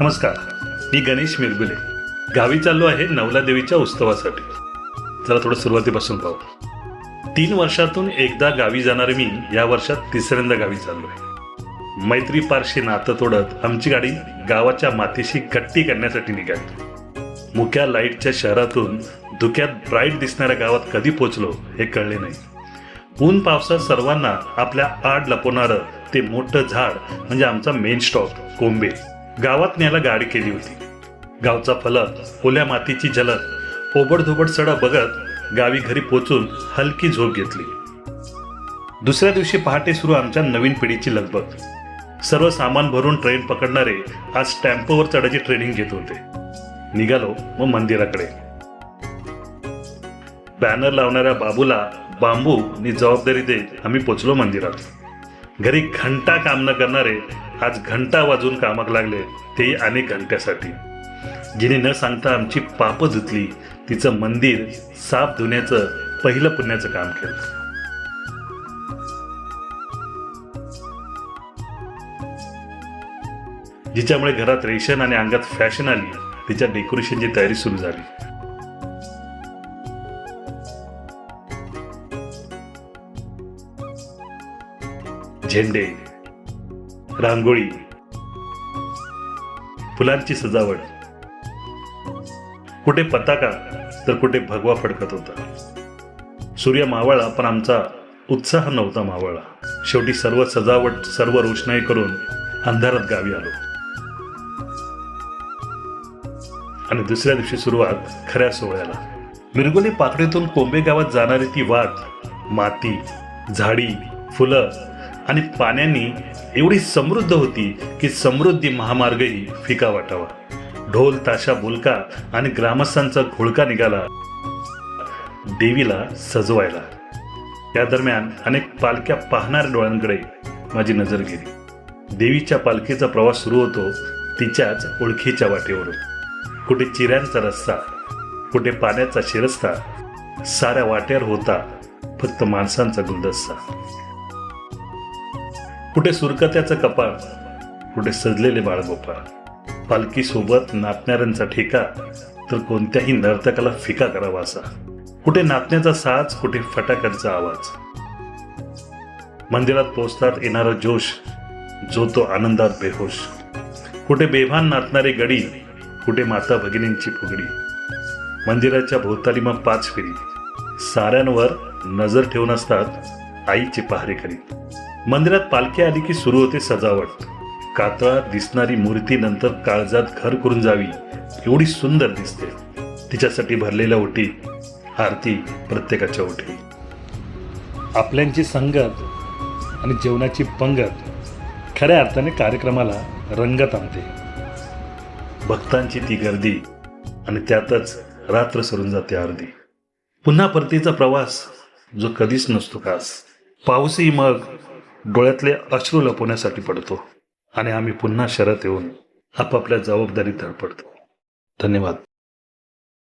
नमस्कार मी गणेश मिरगुले. गावी चाललो आहे नवला देवीच्या उत्सवासाठी. चला थोडं सुरुवातीपासून पाहू. तीन वर्षातून एकदा गावी जाणारे मी या वर्षात तिसऱ्यांदा गावी चाललो आहे मैत्री पारशी नातं तोडत आमची गाडी गावाच्या मातीशी गट्टी करण्यासाठी निघाली. मुक्या लाईटच्या शहरातून धुक्यात ब्राईट दिसणाऱ्या गावात कधी पोचलो हे कळले नाही. ऊन पावसात सर्वांना आपल्या आड लपवणारं ते मोठं झाड म्हणजे आमचा मेन स्टॉप कोंबे. गावात न्यायला गाडी केली होती. गावचा फलक ओल्या मातीची झलक ओबडधोबड सडा बघत गावी घरी पोचून हलकी झोप घेतली. दुसऱ्या दिवशी पहाटे सुरू आमच्या नवीन पिढीची लगबग. सर्व सामान भरून ट्रेन पकडणारे आज टेम्पोवर चढायची ट्रेनिंग घेत होते. निघालो मग मंदिराकडे. बॅनर लावणाऱ्या बाबूला बांबू नि जबाबदारी देत आम्ही पोचलो मंदिरात. घरी घंटा काम न करणारे आज घंटा वाजून कामाक लागले तेही अनेक घंट्यासाठी. जिने न सांगता आमची पापं धुतली तिचं मंदिर साफ धुण्याचं पहिलं पुण्याचं काम केलं. जिच्यामुळे घरात रेशन आणि अंगात फॅशन आली तिच्या डेकोरेशनची तयारी सुरू झाली. झेंडे रांगोळी फुलांची सजावट. कुठे पताका तर कुठे भगवा फडकत होता. सूर्य मावळा पण आमचा उत्साह नव्हता मावळा शेवटी सर्व सजावट सर्व रोषणाई करून अंधारात गावी आलो. आणि दुसऱ्या दिवशी सुरुवात खऱ्या सोहळ्याला. मिरगोली पाकळीतून कोंबे गावात जाणारी ती वाट माती झाडी फुलं आणि पाण्यानी एवढी समृद्ध होती की समृद्धी महामार्गही फिका वाटावा. ढोल ताशा बोलका आणि ग्रामस्थांचा घोळका निघाला देवीला सजवायला. या दरम्यान अनेक पालख्या पाहणाऱ्या डोळ्यांकडे माझी नजर गेली. देवीच्या पालखीचा प्रवास सुरू होतो तिच्याच ओळखीच्या वाटेवरून. कुठे चिऱ्यांचा रस्ता कुठे पाण्याचा शिरस्ता साऱ्या वाट्यावर होता फक्त माणसांचा गुलदस्ता. कुठे सुरकत्याचं कपाळ कुठे सजलेले बाळगोपाळ. पालखी सोबत नाचणाऱ्यांचा ठेका तर कोणत्याही नर्तकाला फिका करावा असा. कुठे नाचण्याचा साज कुठे फटाक्यांचा आवाज. मंदिरात पोचतात येणारा जोश जो तो आनंदात बेहोश. कुठे बेभान नाचणारी गडी कुठे माता भगिनींची फुगडी. मंदिराच्या भोवताली मग पाच फिरी. साऱ्यांवर नजर ठेवून असतात आईचे पहारेकरी. मंदिरात पालखी आली की सुरू होते सजावट. कातळात दिसणारी मूर्ती नंतर काळजात घर करून जावी एवढी सुंदर दिसते. तिच्यासाठी भरलेल्या ओटी आरती प्रत्येकाच्या ओटी. आपल्यांची संगत आणि जेवणाची पंगत खऱ्या अर्थाने कार्यक्रमाला रंगत आणते. भक्तांची ती गर्दी आणि त्यातच रात्र सरून जाते अर्धी पुन्हा परतीचा प्रवास जो कधीच नसतो खास. पाऊसही मग डोळ्यातले अश्रू लपवण्यासाठी पडतो आणि आम्ही पुन्हा शहरात येऊन आपापल्या जबाबदारी धडपडतो. धन्यवाद.